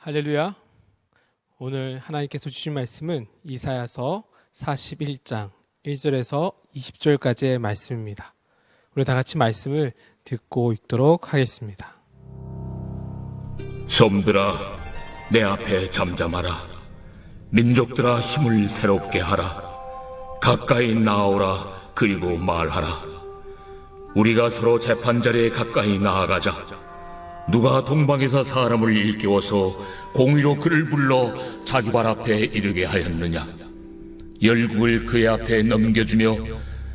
할렐루야. 오늘 하나님께서 주신 말씀은 이사야서 41장 1절에서 20절까지의 말씀입니다. 우리 다 같이 말씀을 듣고 읽도록 하겠습니다. 섬들아 내 앞에 잠잠하라 민족들아 힘을 새롭게 하라 가까이 나오라 그리고 말하라 우리가 서로 재판자리에 가까이 나아가자 누가 동방에서 사람을 일깨워서 공의로 그를 불러 자기 발 앞에 이르게 하였느냐? 열국을 그의 앞에 넘겨주며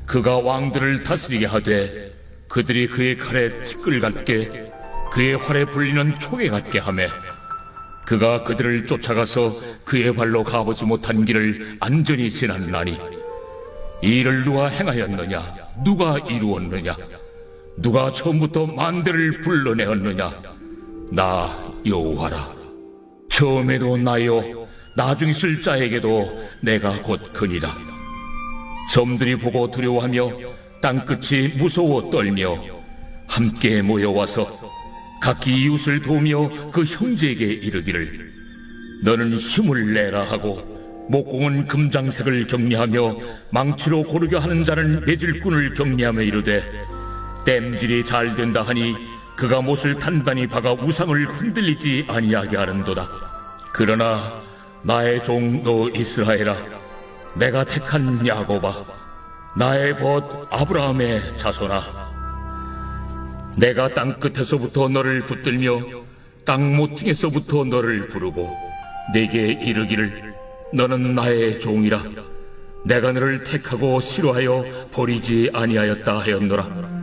그가 왕들을 다스리게 하되 그들이 그의 칼에 티끌 같게 그의 활에 불리는 총에 같게 하매 그가 그들을 쫓아가서 그의 발로 가보지 못한 길을 안전히 지났나니 이 일을 누가 행하였느냐? 누가 이루었느냐 누가 처음부터 만대를 불러내었느냐? 나 여호와라. 처음에도 나요. 나중 있을 자에게도 내가 곧 그니라. 섬들이 보고 두려워하며 땅끝이 무서워 떨며 함께 모여와서 각기 이웃을 도우며 그 형제에게 이르기를. 너는 힘을 내라 하고 목공은 금장색을 격리하며 망치로 고르게 하는 자는 매질꾼을 격리하며 이르되 땜질이 잘 된다 하니 그가 못을 단단히 박아 우상을 흔들리지 아니하게 하는도다. 그러나 나의 종 너 이스라엘아 내가 택한 야곱아 나의 벗 아브라함의 자손아 내가 땅 끝에서부터 너를 붙들며 땅 모퉁에서부터 너를 부르고 내게 이르기를 너는 나의 종이라. 내가 너를 택하고 싫어하여 버리지 아니하였다 하였노라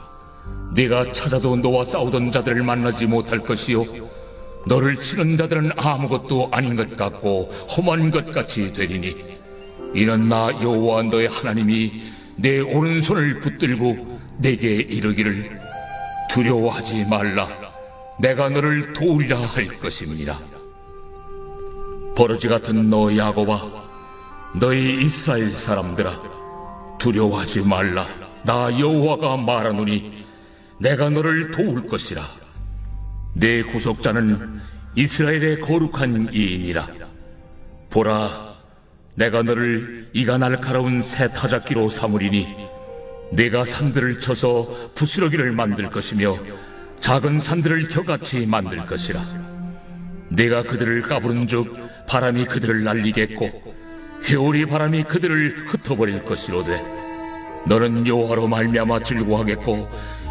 네가 찾아도 너와 싸우던 자들을 만나지 못할 것이요. 너를 치는 자들은 아무것도 아닌 것 같고 험한 것 같이 되리니 이는 나 여호와 너의 하나님이 내 오른손을 붙들고 내게 이르기를 두려워하지 말라. 내가 너를 도우리라 할 것입니다. 버러지 같은 너 야곱아, 너희 이스라엘 사람들아, 두려워하지 말라. 나 여호와가 말하노니 내가 너를 도울 것이라. 내 구속자는 이스라엘의 거룩한 이인이라. 보라, 내가 너를 이가 날카로운 새 타작기로 삼으리니 내가 산들을 쳐서 부스러기를 만들 것이며 작은 산들을 겨같이 만들 것이라. 내가 그들을 까부른 즉 바람이 그들을 날리겠고 회오리 바람이 그들을 흩어버릴 것이로되 너는 여호와로 말미암아 즐거워하겠고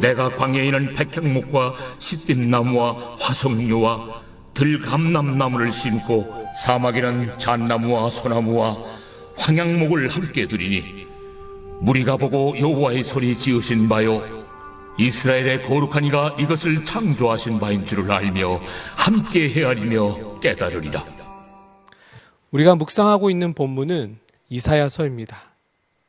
내가 광야에는 백향목과 시띠나무와 화석류와 들감남나무를 심고 사막에는 잣나무와 소나무와 황양목을 함께 두리니 무리가 보고 여호와의 소리 지으신 바요 이스라엘의 거룩한 이가 이것을 창조하신 바인 줄을 알며 함께 헤아리며 깨달으리라. 우리가 묵상하고 있는 본문은 이사야서입니다.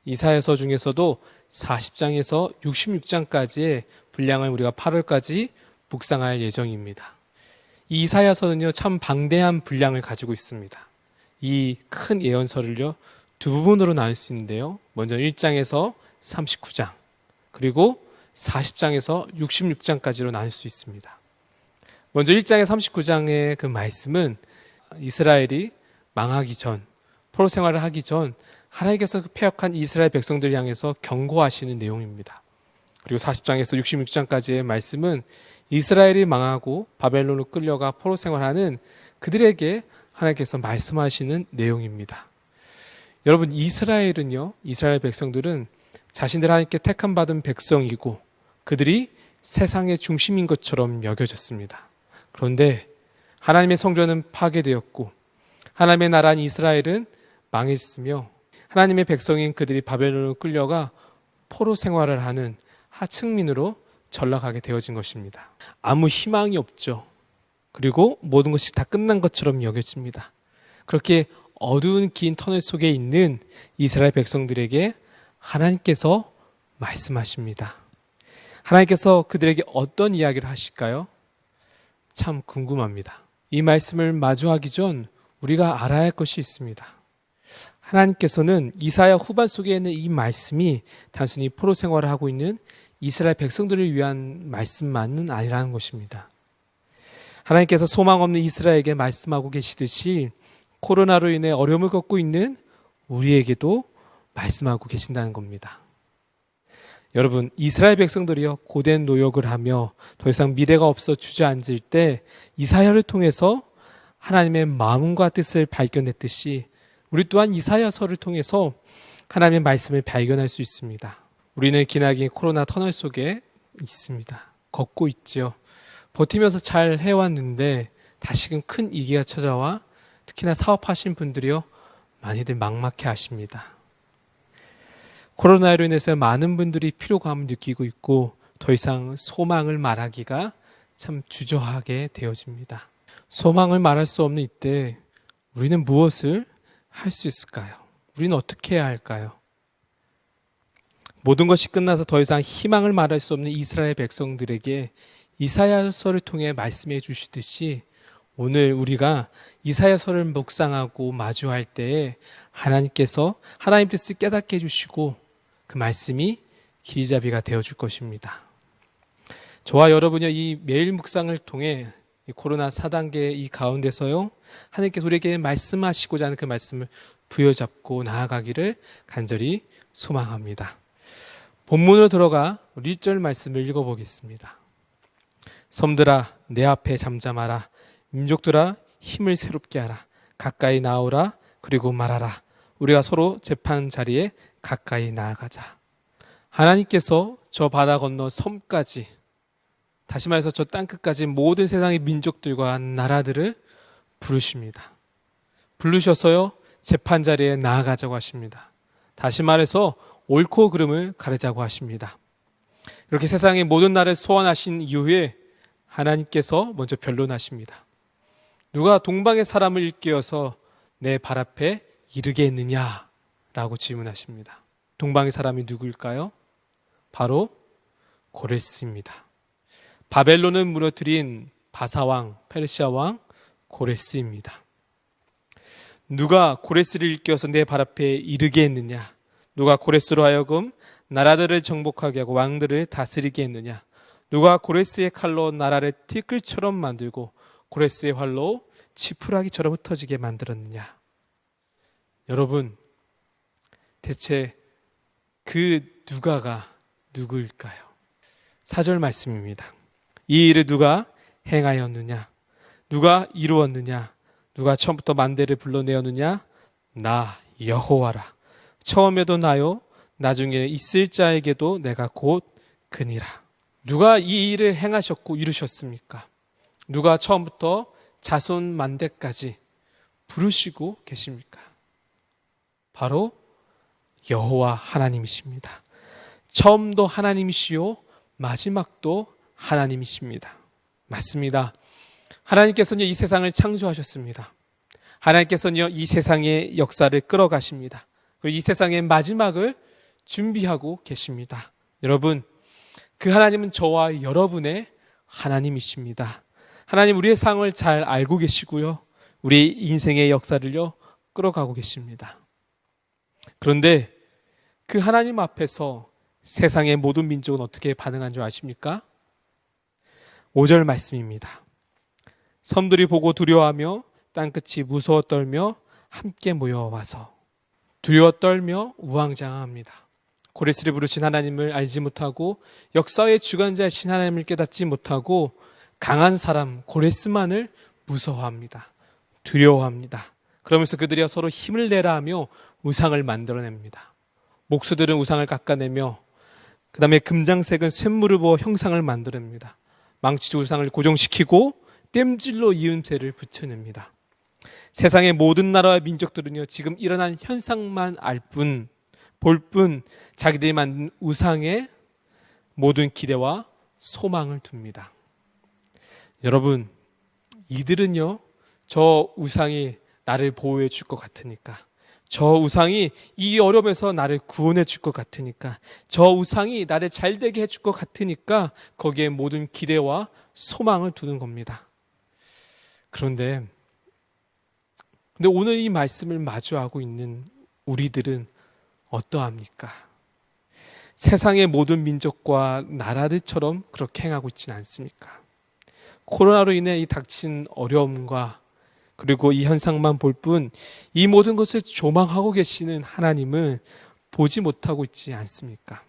이사야서 중에서도 40장에서 66장까지의 분량을 우리가 8월까지 묵상할 예정입니다. 이 이사야서는요, 참 방대한 분량을 가지고 있습니다. 이 큰 예언서를요, 두 부분으로 나눌 수 있는데요. 먼저 1장에서 39장, 그리고 40장에서 66장까지로 나눌 수 있습니다. 먼저 1장의 39장의 그 말씀은 이스라엘이 망하기 전, 포로 생활을 하기 전 하나님께서 그 폐역한 이스라엘 백성들 향해서 경고하시는 내용입니다. 그리고 40장에서 66장까지의 말씀은 이스라엘이 망하고 바벨론으로 끌려가 포로 생활하는 그들에게 하나님께서 말씀하시는 내용입니다. 여러분 이스라엘은요. 이스라엘 백성들은 자신들 하나님께 택함 받은 백성이고 그들이 세상의 중심인 것처럼 여겨졌습니다. 그런데 하나님의 성전은 파괴되었고 하나님의 나라인 이스라엘은 망했으며 하나님의 백성인 그들이 바벨론으로 끌려가 포로 생활을 하는 하층민으로 전락하게 되어진 것입니다. 아무 희망이 없죠. 그리고 모든 것이 다 끝난 것처럼 여겨집니다. 그렇게 어두운 긴 터널 속에 있는 이스라엘 백성들에게 하나님께서 말씀하십니다. 하나님께서 그들에게 어떤 이야기를 하실까요? 참 궁금합니다. 이 말씀을 마주하기 전 우리가 알아야 할 것이 있습니다. 하나님께서는 이사야 후반 속에 있는 이 말씀이 단순히 포로 생활을 하고 있는 이스라엘 백성들을 위한 말씀만은 아니라는 것입니다. 하나님께서 소망 없는 이스라엘에게 말씀하고 계시듯이 코로나로 인해 어려움을 겪고 있는 우리에게도 말씀하고 계신다는 겁니다. 여러분, 이스라엘 백성들이요, 고된 노역을 하며 더 이상 미래가 없어 주저앉을 때 이사야를 통해서 하나님의 마음과 뜻을 발견했듯이 우리 또한 이사야서를 통해서 하나님의 말씀을 발견할 수 있습니다. 우리는 기나긴 코로나 터널 속에 있습니다. 걷고 있죠. 버티면서 잘 해왔는데 다시금 큰 위기가 찾아와 특히나 사업하신 분들이요 많이들 막막해 하십니다. 코로나로 인해서 많은 분들이 피로감을 느끼고 있고 더 이상 소망을 말하기가 참 주저하게 되어집니다. 소망을 말할 수 없는 이때 우리는 무엇을 할 수 있을까요? 우리는 어떻게 해야 할까요? 모든 것이 끝나서 더 이상 희망을 말할 수 없는 이스라엘 백성들에게 이사야서를 통해 말씀해 주시듯이 오늘 우리가 이사야서를 묵상하고 마주할 때에 하나님께서 하나님 뜻을 깨닫게 해주시고 그 말씀이 길잡이가 되어 줄 것입니다. 저와 여러분이 이 매일 묵상을 통해 이 코로나 4단계 이 가운데서요 하나님께서 우리에게 말씀하시고자 하는 그 말씀을 부여잡고 나아가기를 간절히 소망합니다. 본문으로 들어가 1절 말씀을 읽어보겠습니다. 섬들아 내 앞에 잠잠하라 민족들아 힘을 새롭게 하라 가까이 나오라 그리고 말하라 우리가 서로 재판 자리에 가까이 나아가자 하나님께서 저 바다 건너 섬까지 다시 말해서 저 땅끝까지 모든 세상의 민족들과 나라들을 부르십니다 부르셔서요 재판 자리에 나아가자고 하십니다 다시 말해서 옳고 그름을 가르자고 하십니다 이렇게 세상의 모든 나라를 소환하신 이후에 하나님께서 먼저 변론하십니다. 누가 동방의 사람을 일깨워서 내 발 앞에 이르게 했느냐? 라고 질문하십니다. 동방의 사람이 누구일까요? 바로 고레스입니다. 바벨론을 무너뜨린 바사왕, 페르시아왕 고레스입니다. 누가 고레스를 일깨워서 내 발 앞에 이르게 했느냐? 누가 고레스로 하여금 나라들을 정복하게 하고 왕들을 다스리게 했느냐? 누가 고레스의 칼로 나라를 티끌처럼 만들고 고레스의 활로 지푸라기처럼 흩어지게 만들었느냐? 여러분, 대체 그 누가가 누구일까요? 사절 말씀입니다. 이 일을 누가 행하였느냐? 누가 이루었느냐? 누가 처음부터 만대를 불러내었느냐? 나 여호와라. 처음에도 나요. 나중에 있을 자에게도 내가 곧 그니라. 누가 이 일을 행하셨고 이루셨습니까? 누가 처음부터 자손 만대까지 부르시고 계십니까? 바로 여호와 하나님이십니다. 처음도 하나님이시요 마지막도 하나님이십니다. 맞습니다. 하나님께서는 이 세상을 창조하셨습니다. 하나님께서는 이 세상의 역사를 끌어가십니다. 그리고 이 세상의 마지막을 준비하고 계십니다. 여러분, 그 하나님은 저와 여러분의 하나님이십니다. 하나님 우리의 상을 잘 알고 계시고요. 우리 인생의 역사를요, 끌어가고 계십니다. 그런데 그 하나님 앞에서 세상의 모든 민족은 어떻게 반응한 줄 아십니까? 5절 말씀입니다. 섬들이 보고 두려워하며 땅끝이 무서워 떨며 함께 모여와서 두려워 떨며 우왕장합니다. 고레스를 부르신 하나님을 알지 못하고 역사의 주관자이신 하나님을 깨닫지 못하고 강한 사람 고레스만을 무서워합니다. 두려워합니다. 그러면서 그들이 서로 힘을 내라 하며 우상을 만들어냅니다. 목수들은 우상을 깎아내며 그 다음에 금장색은 쇳물을 부어 형상을 만들어냅니다. 망치 우상을 고정시키고 땜질로 이음새를 붙여냅니다. 세상의 모든 나라와 민족들은요, 지금 일어난 현상만 알 뿐, 볼 뿐, 자기들이 만든 우상에 모든 기대와 소망을 둡니다. 여러분, 이들은요, 저 우상이 나를 보호해 줄 것 같으니까, 저 우상이 이 어려움에서 나를 구원해 줄 것 같으니까, 저 우상이 나를 잘 되게 해줄 것 같으니까, 거기에 모든 기대와 소망을 두는 겁니다. 그런데, 근데 오늘 이 말씀을 마주하고 있는 우리들은 어떠합니까? 세상의 모든 민족과 나라들처럼 그렇게 행하고 있지는 않습니까? 코로나로 인해 이 닥친 어려움과 그리고 이 현상만 볼 뿐 이 모든 것을 조망하고 계시는 하나님을 보지 못하고 있지 않습니까?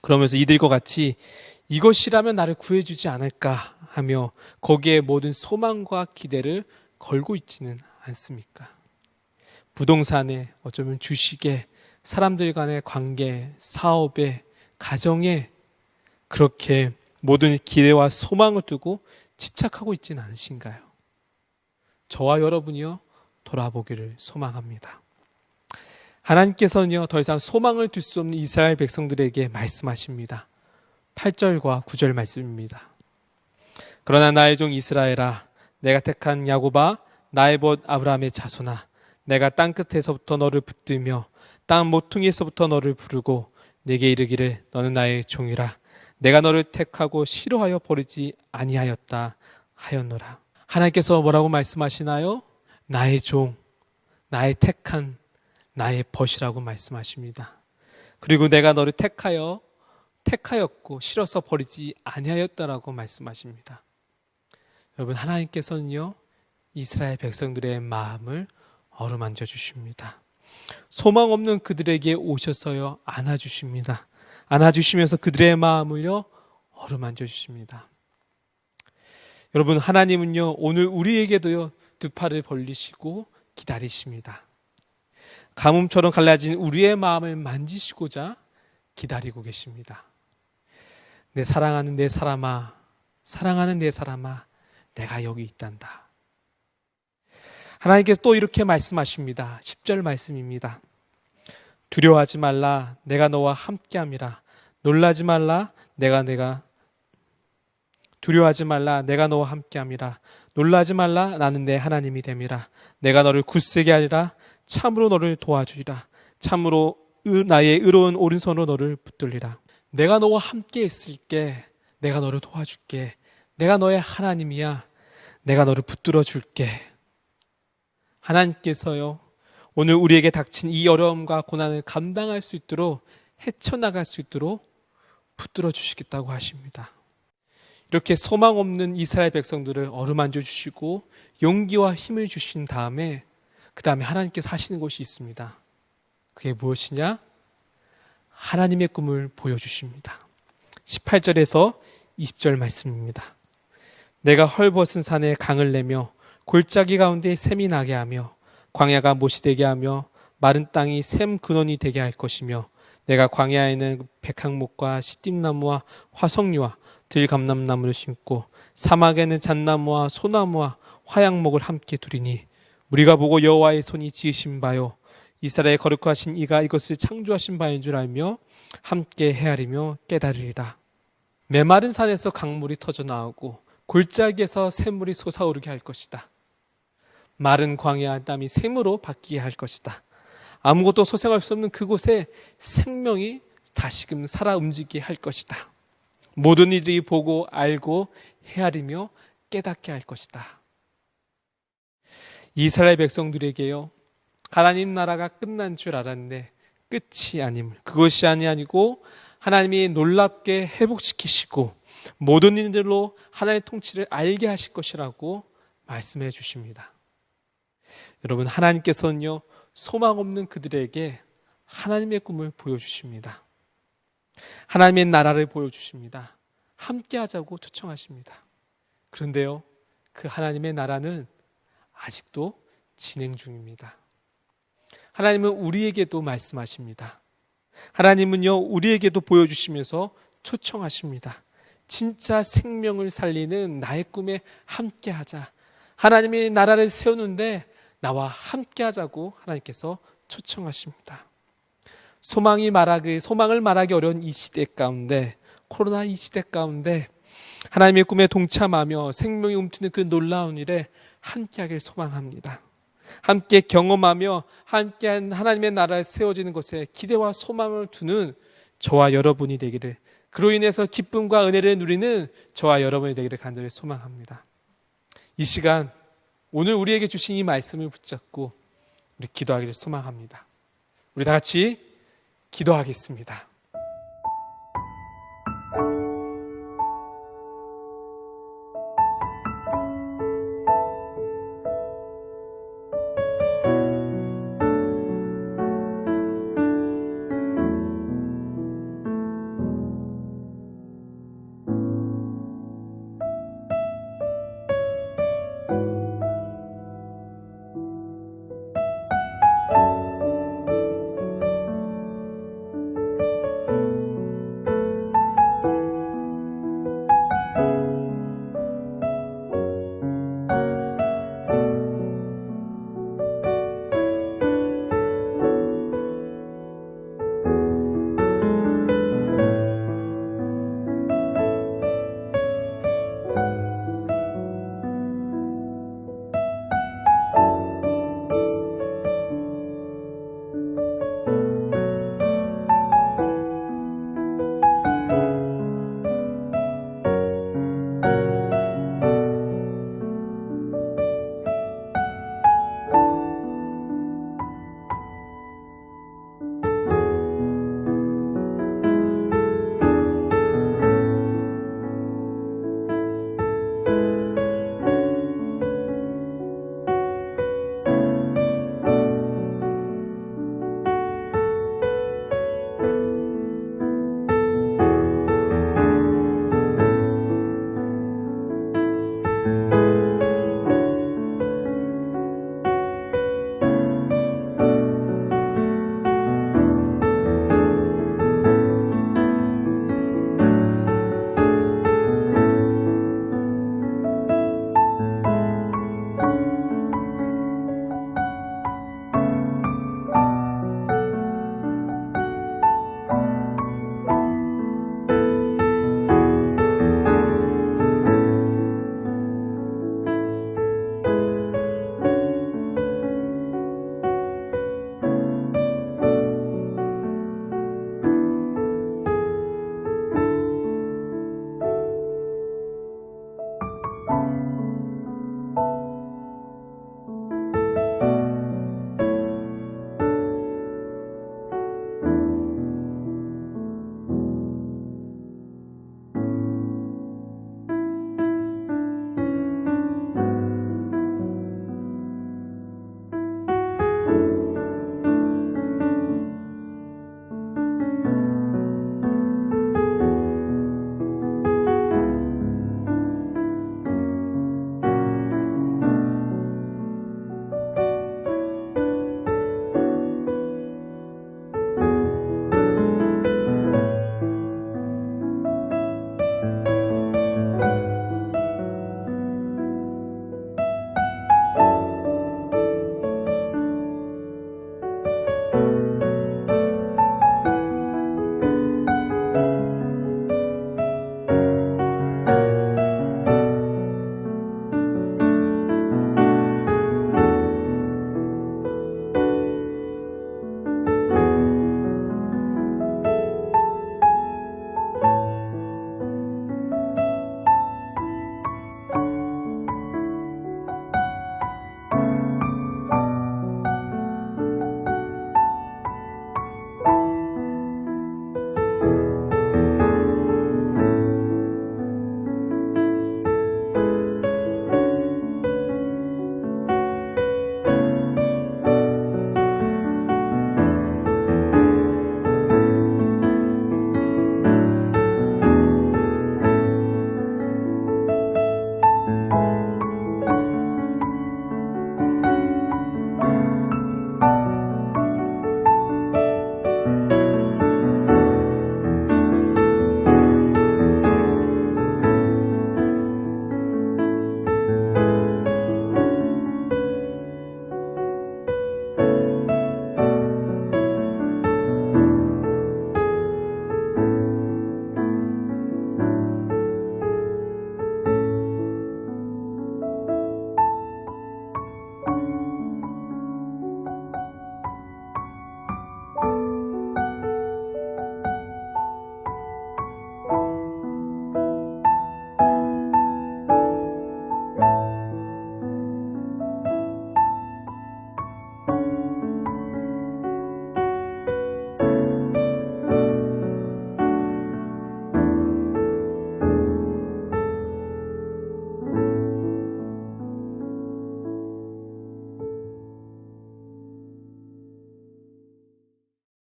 그러면서 이들과 같이 이것이라면 나를 구해주지 않을까 하며 거기에 모든 소망과 기대를 걸고 있지는 않습니까? 부동산에 어쩌면 주식에 사람들 간의 관계, 사업에, 가정에 그렇게 모든 기대와 소망을 두고 집착하고 있지는 않으신가요? 저와 여러분이요, 돌아보기를 소망합니다. 하나님께서는요, 더 이상 소망을 둘 수 없는 이스라엘 백성들에게 말씀하십니다. 8절과 9절 말씀입니다. 그러나 나의 종 이스라엘아, 내가 택한 야곱아, 나의 벗 아브라함의 자손아, 내가 땅 끝에서부터 너를 붙들며 땅 모퉁이에서부터 너를 부르고 내게 이르기를 너는 나의 종이라 내가 너를 택하고 싫어하여 버리지 아니하였다 하였노라. 하나님께서 뭐라고 말씀하시나요? 나의 종, 나의 택한, 나의 벗이라고 말씀하십니다. 그리고 내가 너를 택하여 택하였고 싫어서 버리지 아니하였다라고 말씀하십니다. 여러분 하나님께서는요 이스라엘 백성들의 마음을 어루만져 주십니다. 소망 없는 그들에게 오셔서요 안아 주십니다. 안아 주시면서 그들의 마음을요 어루만져 주십니다. 여러분 하나님은요 오늘 우리에게도요 두 팔을 벌리시고 기다리십니다. 가뭄처럼 갈라진 우리의 마음을 만지시고자 기다리고 계십니다. 내 사랑하는 내 사람아, 사랑하는 내 사람아, 내가 여기 있단다. 하나님께서 또 이렇게 말씀하십니다. 10절 말씀입니다. 두려워하지 말라. 내가 너와 함께함이라. 놀라지 말라. 내가 내가 두려워하지 말라. 내가 너와 함께함이라. 놀라지 말라. 나는 내 하나님이 됨이라. 내가 너를 굳세게 하리라. 참으로 너를 도와주리라. 참으로 나의 의로운 오른손으로 너를 붙들리라. 내가 너와 함께 있을게. 내가 너를 도와줄게. 내가 너의 하나님이야. 내가 너를 붙들어 줄게. 하나님께서요, 오늘 우리에게 닥친 이 어려움과 고난을 감당할 수 있도록 헤쳐나갈 수 있도록 붙들어 주시겠다고 하십니다. 이렇게 소망 없는 이스라엘 백성들을 어루만져 주시고 용기와 힘을 주신 다음에 그 다음에 하나님께서 하시는 것이 있습니다. 그게 무엇이냐? 하나님의 꿈을 보여주십니다. 18절에서 20절 말씀입니다. 내가 헐벗은 산에 강을 내며 골짜기 가운데 샘이 나게 하며 광야가 못이 되게 하며 마른 땅이 샘 근원이 되게 할 것이며 내가 광야에는 백향목과 시띠나무와 화석류와 들감남나무를 심고 사막에는 잣나무와 소나무와 화양목을 함께 두리니 우리가 보고 여호와의 손이 지으신 바요 이스라엘 거룩하신 이가 이것을 창조하신 바인 줄 알며 함께 헤아리며 깨달으리라 메마른 산에서 강물이 터져 나오고 골짜기에서 샘물이 솟아오르게 할 것이다. 마른 광야 땀이 샘으로 바뀌게 할 것이다. 아무것도 소생할 수 없는 그곳에 생명이 다시금 살아 움직이게 할 것이다. 모든 이들이 보고 알고 헤아리며 깨닫게 할 것이다. 이스라엘 백성들에게요. 하나님 나라가 끝난 줄 알았는데 끝이 아님을 그것이 아니고 하나님이 놀랍게 회복시키시고 모든 일들로 하나님의 통치를 알게 하실 것이라고 말씀해 주십니다. 여러분 하나님께서는요 소망 없는 그들에게 하나님의 꿈을 보여주십니다. 하나님의 나라를 보여주십니다. 함께 하자고 초청하십니다. 그런데요 그 하나님의 나라는 아직도 진행 중입니다. 하나님은 우리에게도 말씀하십니다. 하나님은요, 우리에게도 보여주시면서 초청하십니다. 진짜 생명을 살리는 나의 꿈에 함께 하자. 하나님이 나라를 세우는데 나와 함께 하자고 하나님께서 초청하십니다. 소망이 말하기, 소망을 말하기 어려운 이 시대 가운데, 코로나 이 시대 가운데, 하나님의 꿈에 동참하며 생명이 움트는 그 놀라운 일에 함께하길 소망합니다. 함께 경험하며 함께한 하나님의 나라에 세워지는 것에 기대와 소망을 두는 저와 여러분이 되기를 그로 인해서 기쁨과 은혜를 누리는 저와 여러분이 되기를 간절히 소망합니다. 이 시간 오늘 우리에게 주신 이 말씀을 붙잡고 우리 기도하기를 소망합니다. 우리 다 같이 기도하겠습니다.